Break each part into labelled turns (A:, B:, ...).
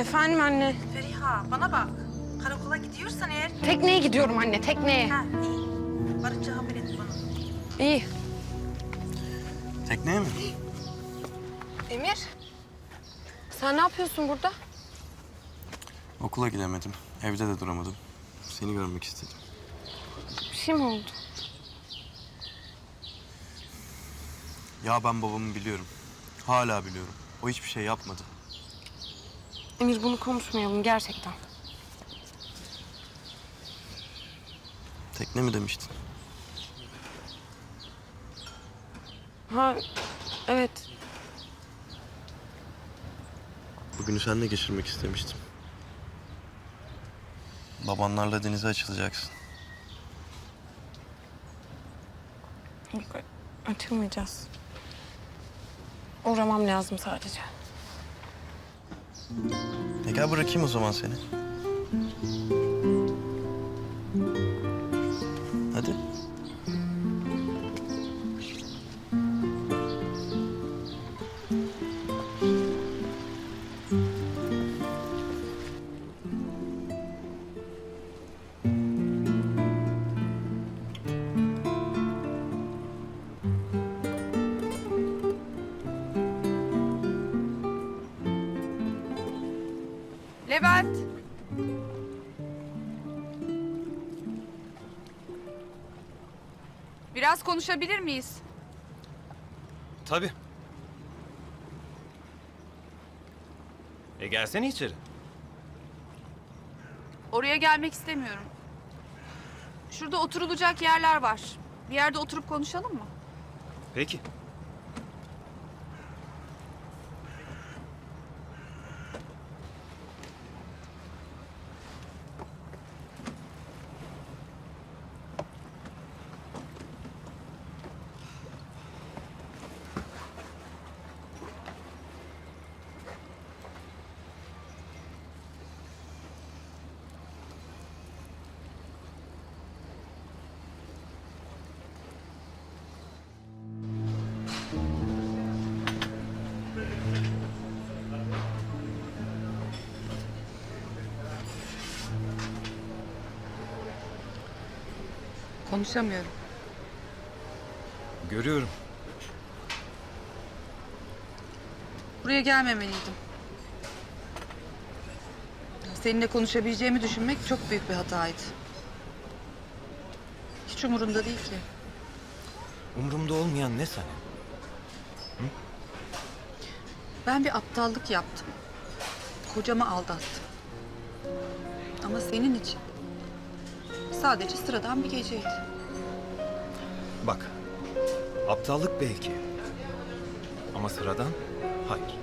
A: Efendim anne.
B: Feriha bana bak. Karakola gidiyorsan eğer...
A: Tekneye gidiyorum anne, tekneye.
B: Ha iyi. Varınca haber et bana.
A: İyi.
C: Tekneye mi?
A: Emir. Sen ne yapıyorsun burada?
C: Okula gidemedim. Evde de duramadım. Seni görmek istedim.
A: Bir şey mi oldu?
C: Ya ben babamı biliyorum. Hala biliyorum. O hiçbir şey yapmadı.
A: Emir bunu konuşmayalım gerçekten.
C: Tekne mi demiştin?
A: Ha evet.
C: Bugünü seninle geçirmek istemiştim. Babanlarla denize açılacaksın.
A: Yok, açılmayacağız. Uğramam lazım sadece.
C: E gel bırakayım o zaman seni.
D: Levent. Biraz konuşabilir miyiz?
E: Tabii. E gelsene içeri.
D: Oraya gelmek istemiyorum. Şurada oturulacak yerler var. Bir yerde oturup konuşalım mı?
E: Peki.
D: Konuşamıyorum.
E: Görüyorum.
D: Buraya gelmemeliydim. Seninle konuşabileceğimi düşünmek çok büyük bir hataydı. Hiç umurumda değil ki.
E: Umurumda olmayan ne sana?
D: Ben bir aptallık yaptım. Kocamı aldattım. Ama senin için sadece sıradan bir geceydi.
E: Bak. Aptallık belki. Ama sıradan hayır.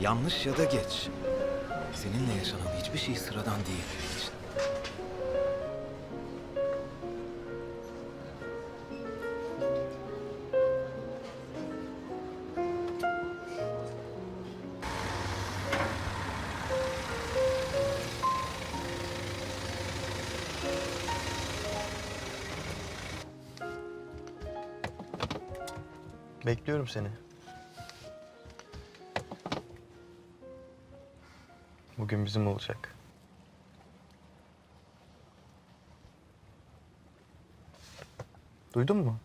E: Yanlış ya da geç. Seninle yaşanan hiçbir şey sıradan değil benim için.
C: Bekliyorum seni. Bugün bizim olacak. Duydun mu?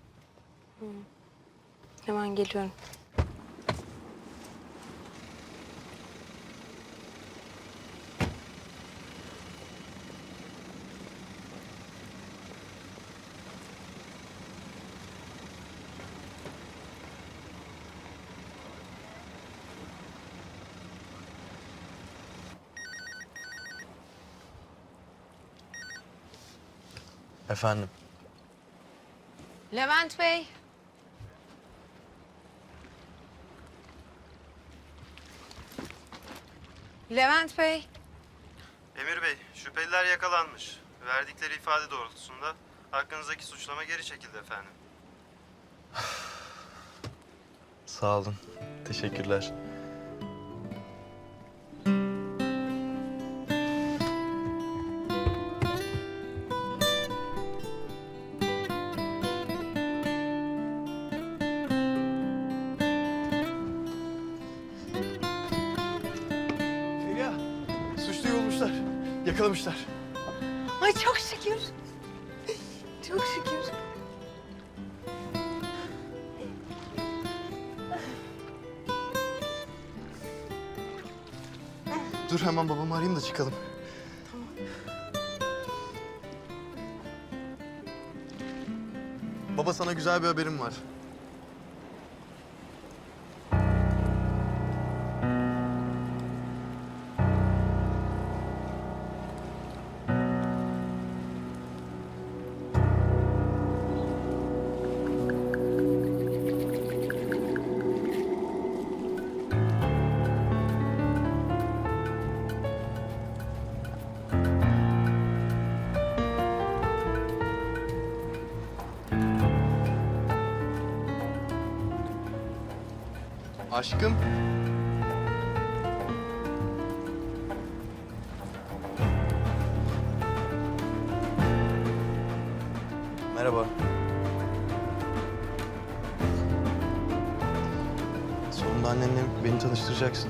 A: Hemen geliyorum.
C: Efendim.
A: Levent Bey. Levent Bey.
F: Emir Bey, şüpheliler yakalanmış. Verdikleri ifade doğrultusunda hakkınızdaki suçlama geri çekildi efendim.
C: Sağ olun. Teşekkürler. Arayayım da çıkalım. Baba sana güzel bir haberim var. Annenle beni tanıştıracaksın.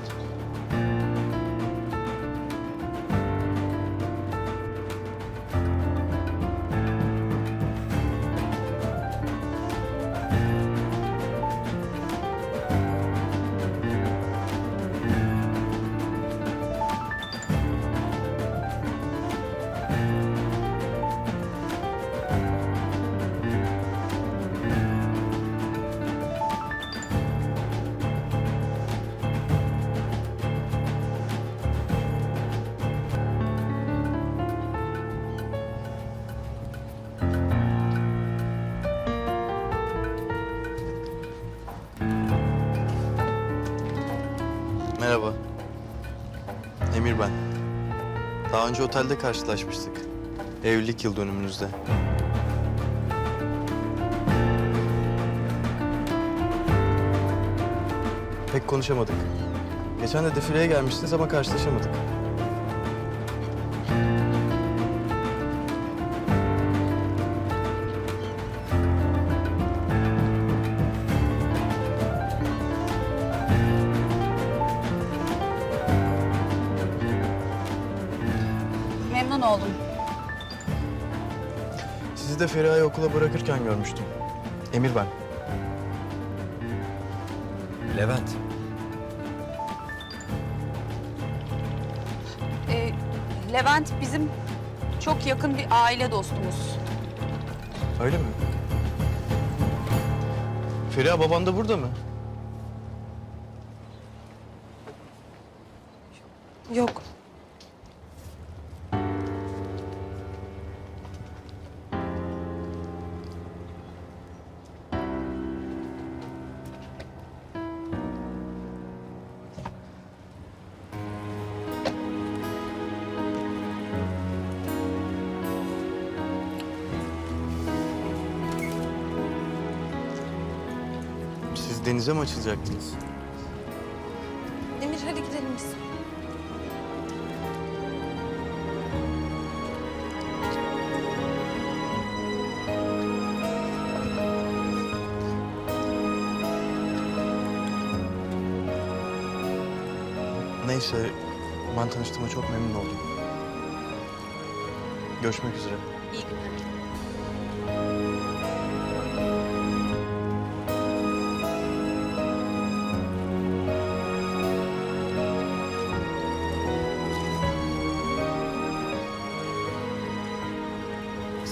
C: Emir ben. Daha önce otelde karşılaşmıştık. Evlilik yıl dönümünüzde. Pek konuşamadık. Geçen de defileye gelmiştiniz ama karşılaşamadık. Bırakırken görmüştüm. Emir ben.
E: Levent.
D: Ee, Levent bizim çok yakın bir aile dostumuz.
C: Öyle mi? Feriha baban da burada mı?
A: Yok.
C: Denize mi açılacaktınız?
A: Emir hadi gidelim biz.
C: Neyse, ben tanıştığıma çok memnun oldum. Görüşmek üzere.
D: İyi günler.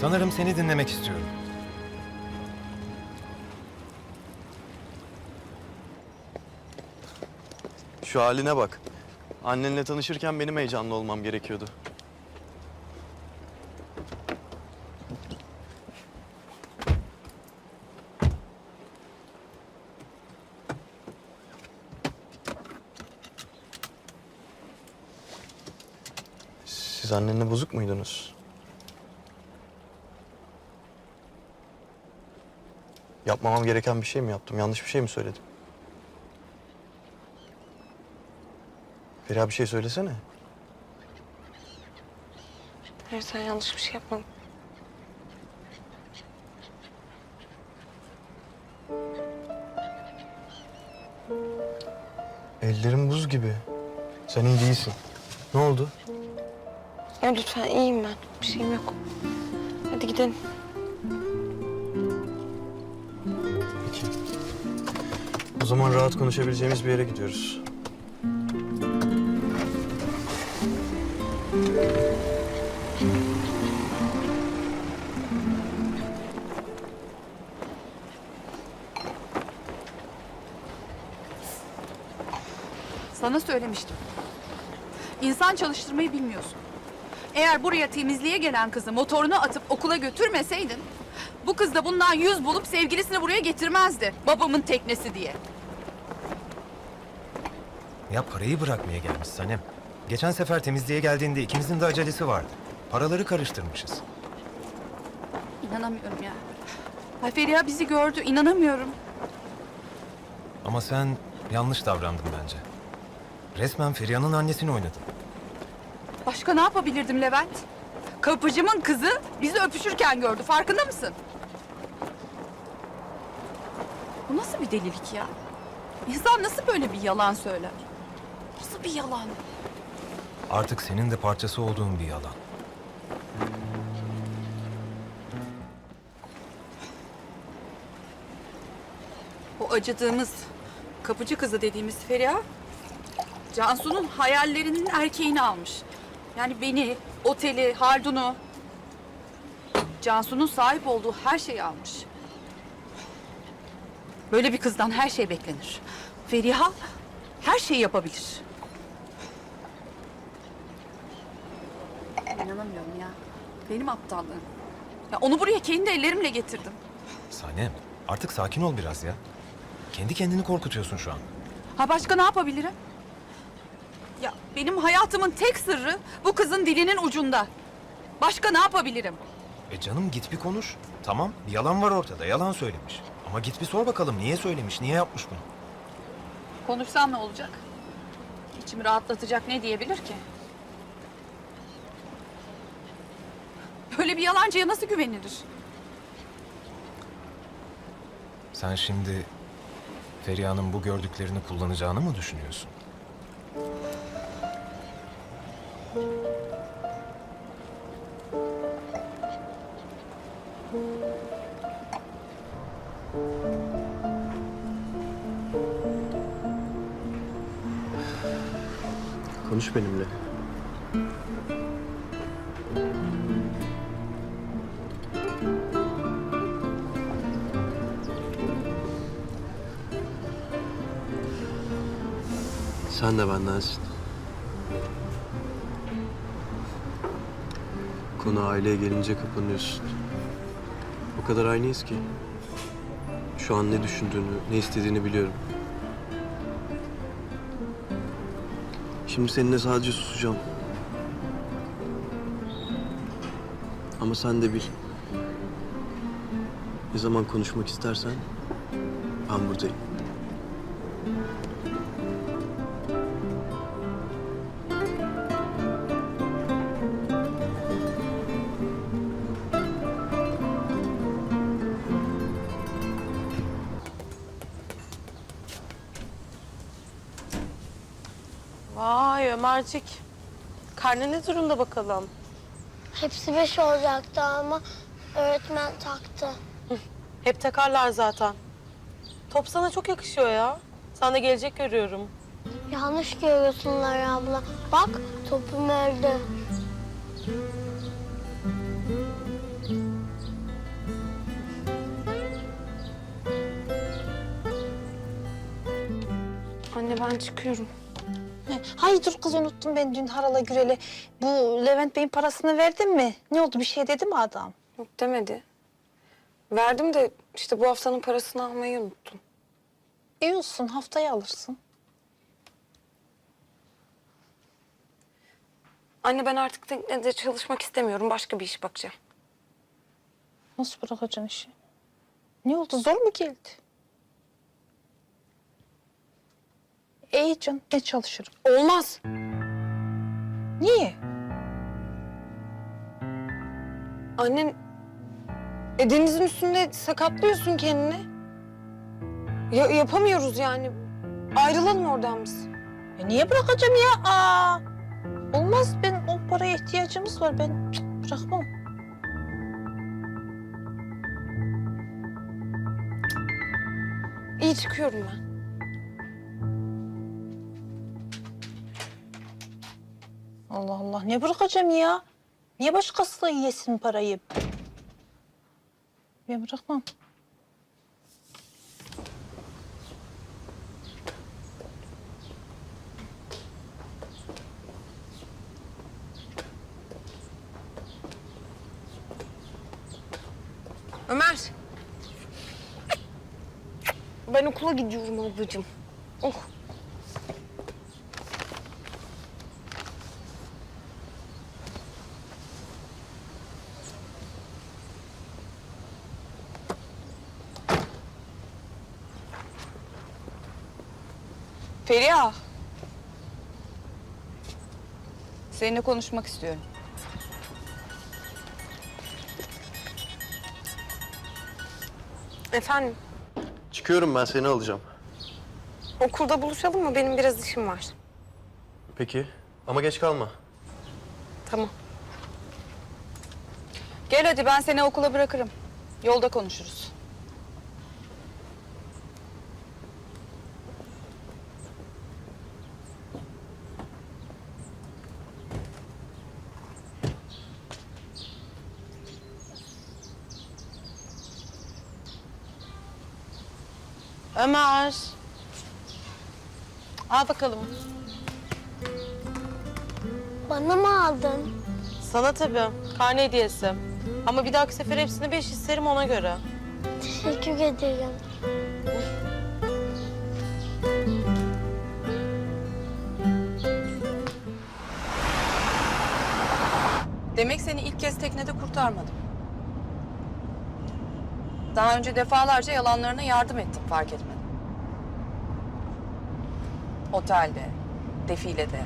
E: Sanırım seni dinlemek istiyorum.
C: Şu haline bak. Annenle tanışırken benim heyecanlı olmam gerekiyordu. Siz annenle bozuk muydunuz? Yapmamam gereken bir şey mi yaptım? Yanlış bir şey mi söyledim? Feriha bir şey söylesene.
A: Hayır sen yanlış bir şey yapmadın.
C: Ellerim buz gibi. Sen iyi değilsin. Ne oldu?
A: Ya lütfen iyiyim ben. Bir şeyim yok. Hadi gidelim.
C: Zaman rahat konuşabileceğimiz bir yere gidiyoruz.
D: Sana söylemiştim. İnsan çalıştırmayı bilmiyorsun. Eğer buraya temizliğe gelen kızı motoruna atıp okula götürmeseydin... ...bu kız da bundan yüz bulup sevgilisini buraya getirmezdi. Babamın teknesi diye.
E: Ya parayı bırakmaya gelmiş Sanem. Geçen sefer temizliğe geldiğinde ikimizin de acelesi vardı. Paraları karıştırmışız.
D: İnanamıyorum ya. Ay Feriha bizi gördü. inanamıyorum.
E: Ama sen yanlış davrandın bence. Resmen Feriha'nın annesini oynadın.
D: Başka ne yapabilirdim Levent? Kapıcımın kızı bizi öpüşürken gördü. Farkında mısın? Bu nasıl bir delilik ya? İnsan nasıl böyle bir yalan söyler? Nasıl bir yalan?
E: Artık senin de parçası olduğun bir yalan.
D: O acıdığımız kapıcı kızı dediğimiz Feriha... Cansu'nun hayallerinin erkeğini almış. Yani beni, oteli, Haldun'u... Cansu'nun sahip olduğu her şeyi almış. Böyle bir kızdan her şey beklenir. Feriha her şeyi yapabilir. İnanamıyorum ya. Benim aptallığım. Ya onu buraya kendi ellerimle getirdim.
E: Sanem artık sakin ol biraz ya. Kendi kendini korkutuyorsun şu an.
D: Ha başka ne yapabilirim? Ya benim hayatımın tek sırrı bu kızın dilinin ucunda. Başka ne yapabilirim?
E: E canım git bir konuş. Tamam bir yalan var ortada yalan söylemiş. Ama git bir sor bakalım niye söylemiş, niye yapmış bunu?
D: Konuşsam ne olacak? İçimi rahatlatacak ne diyebilir ki? Böyle bir yalancıya nasıl güvenilir?
E: Sen şimdi Feriha'nın bu gördüklerini kullanacağını mı düşünüyorsun?
C: Konuş benimle. Bendensin. Konu aileye gelince kapanıyorsun. O kadar aynıyız ki. Şu an ne düşündüğünü, ne istediğini biliyorum. Şimdi seninle sadece susacağım. Ama sen de bil. Ne zaman konuşmak istersen ben buradayım.
A: Vay Ömercik. Karne ne durumda bakalım?
G: Hepsi beş olacaktı ama öğretmen taktı.
A: Hep takarlar zaten. Top sana çok yakışıyor ya. Sana gelecek görüyorum.
G: Yanlış görüyorsun Lara abla. Bak topum öldü.
A: Anne ben çıkıyorum.
H: Hayır dur kız unuttum ben dün Harala Gürel'e. Bu Levent Bey'in parasını verdin mi? Ne oldu bir şey dedi mi adam?
A: Yok demedi. Verdim de işte bu haftanın parasını almayı unuttum.
H: İyi olsun haftaya alırsın.
A: Anne ben artık teknede çalışmak istemiyorum. Başka bir iş bakacağım.
H: Nasıl bırakacaksın işi? Ne oldu zor mu geldi? İyi canım ne çalışırım.
A: Olmaz.
H: Niye?
A: Annen e, denizin üstünde sakatlıyorsun kendini. Ya, yapamıyoruz yani. Ayrılalım oradan biz.
H: E niye bırakacağım ya? Aa, olmaz ben o paraya ihtiyacımız var. Ben cık, bırakmam.
A: İyi çıkıyorum ben.
H: Allah Allah ne bırakacağım ya? Niye başkası yesin parayı? Ben bırakmam.
A: Ömer. Ben okula gidiyorum ablacığım. Oh.
I: Feriha. Seninle konuşmak istiyorum.
A: Efendim,
C: Çıkıyorum ben seni alacağım.
A: okulda buluşalım mı? Benim biraz işim var.
C: Peki ama geç kalma.
A: Tamam.
I: Gel hadi ben seni okula bırakırım. Yolda konuşuruz.
A: Ömer. Al bakalım.
G: Bana mı aldın?
A: Sana tabii. Karne hediyesi. Ama bir dahaki sefer hepsini beş isterim ona göre.
G: Teşekkür ederim.
I: Demek seni ilk kez teknede kurtarmadım. Daha önce defalarca yalanlarına yardım ettim fark etmedim. Otelde, defilede.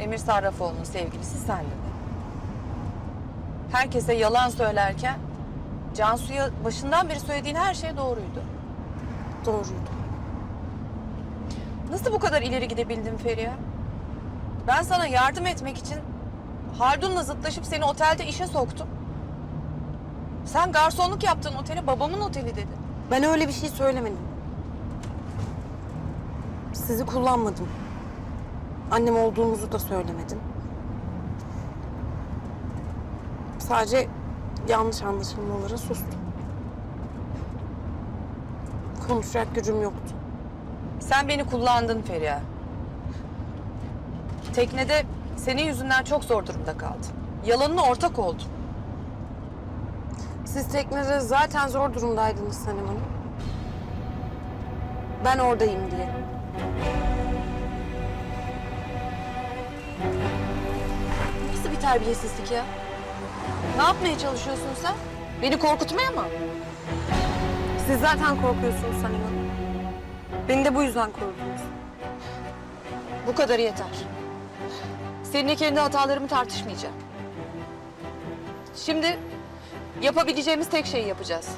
I: Emir Sarrafoğlu'nun sevgilisi sendin. Herkese yalan söylerken Cansu'ya başından beri söylediğin her şey doğruydu.
A: Doğruydu.
I: Nasıl bu kadar ileri gidebildin Feriha? Ben sana yardım etmek için Haldun'la zıtlaşıp seni otelde işe soktum. Sen garsonluk yaptığın otele babamın oteli dedin.
A: Ben öyle bir şey söylemedim. Sizi kullanmadım. Annem olduğunuzu da söylemedim. Sadece yanlış anlaşılmalara sustum. Konuşacak gücüm yoktu.
I: Sen beni kullandın Feriha. Teknede senin yüzünden çok zor durumda kaldım. Yalanına ortak oldum.
A: Siz teknede zaten zor durumdaydınız Sanem Hanım. Ben oradayım diye.
I: Nasıl bir terbiyesizlik ya? Ne yapmaya çalışıyorsun sen? Beni korkutmaya mı?
A: Siz zaten korkuyorsunuz Sanem Hanım. Beni de bu yüzden korudunuz.
I: Bu kadar yeter. Seninle kendi hatalarımı tartışmayacağım. Şimdi yapabileceğimiz tek şeyi yapacağız.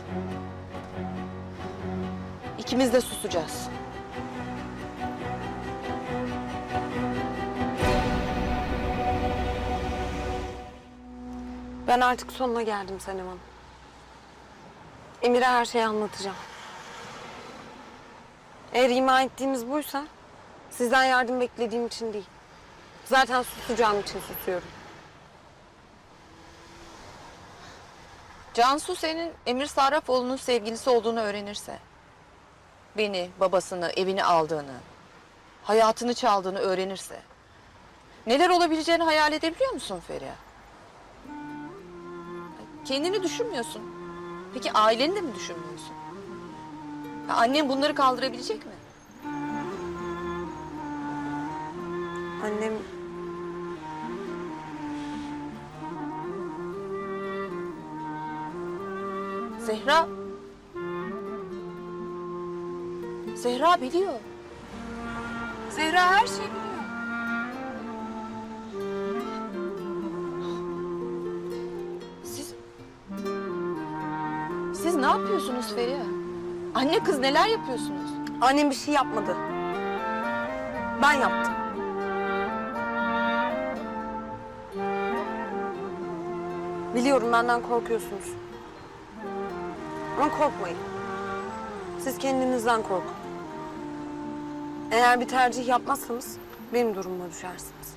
I: İkimiz de susacağız.
A: Ben artık sonuna geldim Sanem Hanım. Emir'e her şeyi anlatacağım. Eğer ima ettiğiniz buysa sizden yardım beklediğim için değil. Zaten susacağım için susuyorum.
I: Cansu senin Emir Sarrafoğlu'nun sevgilisi olduğunu öğrenirse... ...beni, babasını, evini aldığını... ...hayatını çaldığını öğrenirse... ...neler olabileceğini hayal edebiliyor musun Feriha? Kendini düşünmüyorsun. Peki aileni de mi düşünmüyorsun? Ya annem bunları kaldırabilecek mi?
A: Annem
I: Zehra... Zehra biliyor. Zehra her şeyi biliyor. Siz... Siz ne yapıyorsunuz Feriha? Anne kız neler yapıyorsunuz?
A: Annem bir şey yapmadı. Ben yaptım. Biliyorum benden korkuyorsunuz. Ama korkmayın. Siz kendinizden korkun. Eğer bir tercih yapmazsanız benim durumuma düşersiniz.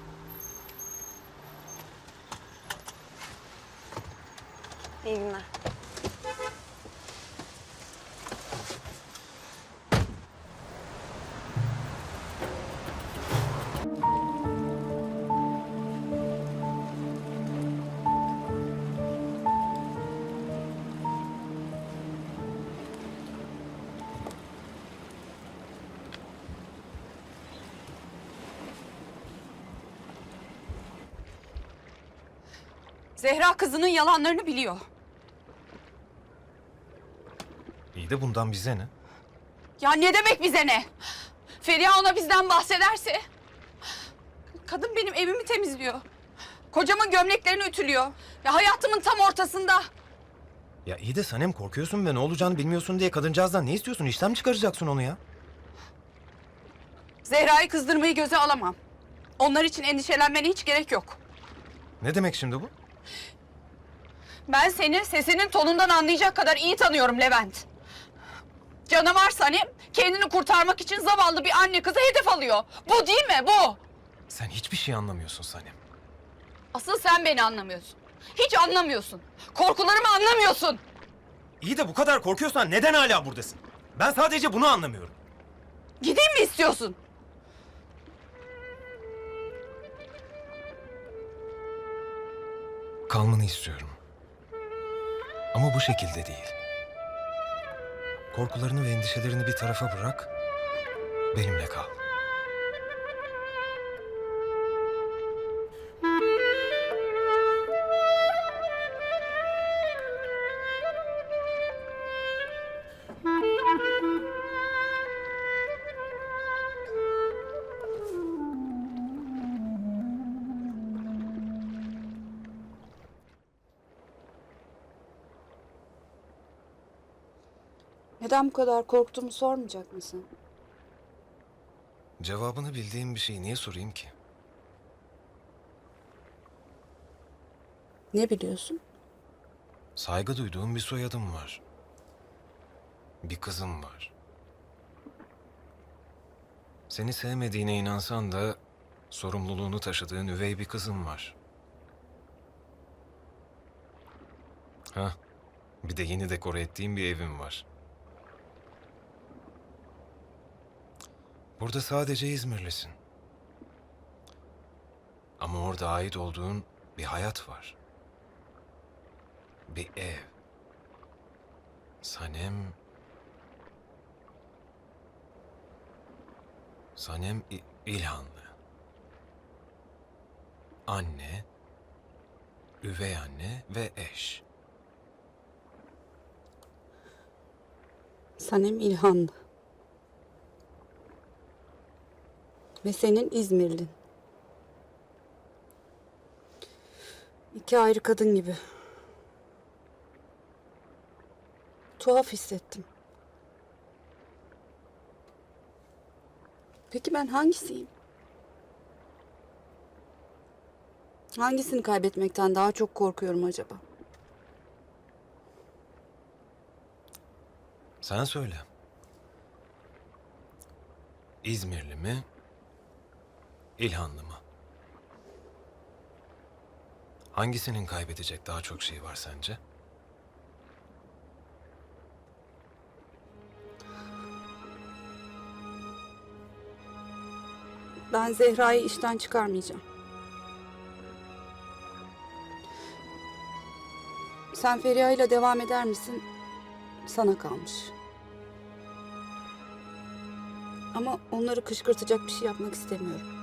A: İyi günler.
D: Zehra kızının yalanlarını biliyor.
E: İyi de bundan bize ne?
D: Ya ne demek bize ne? Feriha ona bizden bahsederse... Kadın benim evimi temizliyor. Kocamın gömleklerini ütülüyor. Ya hayatımın tam ortasında.
E: Ya iyi de Sanem korkuyorsun ve ne olacağını bilmiyorsun diye kadıncağızdan ne istiyorsun? İşten mi çıkaracaksın onu ya?
D: Zehra'yı kızdırmayı göze alamam. Onlar için endişelenmene hiç gerek yok.
E: Ne demek şimdi bu?
D: Ben seni sesinin tonundan anlayacak kadar iyi tanıyorum Levent. Canavar Sanem kendini kurtarmak için zavallı bir anne kızı hedef alıyor. Bu değil mi bu?
E: Sen hiçbir şey anlamıyorsun Sanem.
D: Asıl sen beni anlamıyorsun. Hiç anlamıyorsun. Korkularımı anlamıyorsun.
E: İyi de bu kadar korkuyorsan neden hala buradasın? Ben sadece bunu anlamıyorum.
D: Gideyim mi istiyorsun?
E: Kalmanı istiyorum. Ama bu şekilde değil. Korkularını ve endişelerini bir tarafa bırak. Benimle kal.
D: Neden bu kadar korktuğumu sormayacak mısın?
E: Cevabını bildiğim bir şeyi niye sorayım ki?
D: Ne biliyorsun?
E: Saygı duyduğum bir soyadım var. Bir kızım var. Seni sevmediğine inansan da sorumluluğunu taşıdığın üvey bir kızım var. Ha, bir de yeni dekore ettiğim bir evim var. Burada sadece İzmirlisin. Ama orada ait olduğun bir hayat var. Bir ev. Sanem... Sanem İlhanlı. Anne, üvey anne ve eş.
J: Sanem İlhanlı. Ve senin İzmirlin. İki ayrı kadın gibi. Tuhaf hissettim. Peki ben hangisiyim? Hangisini kaybetmekten daha çok korkuyorum acaba?
E: Sen söyle. İzmirli mi? İlhanlı mı? Hangisinin kaybedecek daha çok şey var sence?
J: Ben Zehra'yı işten çıkarmayacağım. Sen Feriha ile devam eder misin? Sana kalmış. Ama onları kışkırtacak bir şey yapmak istemiyorum.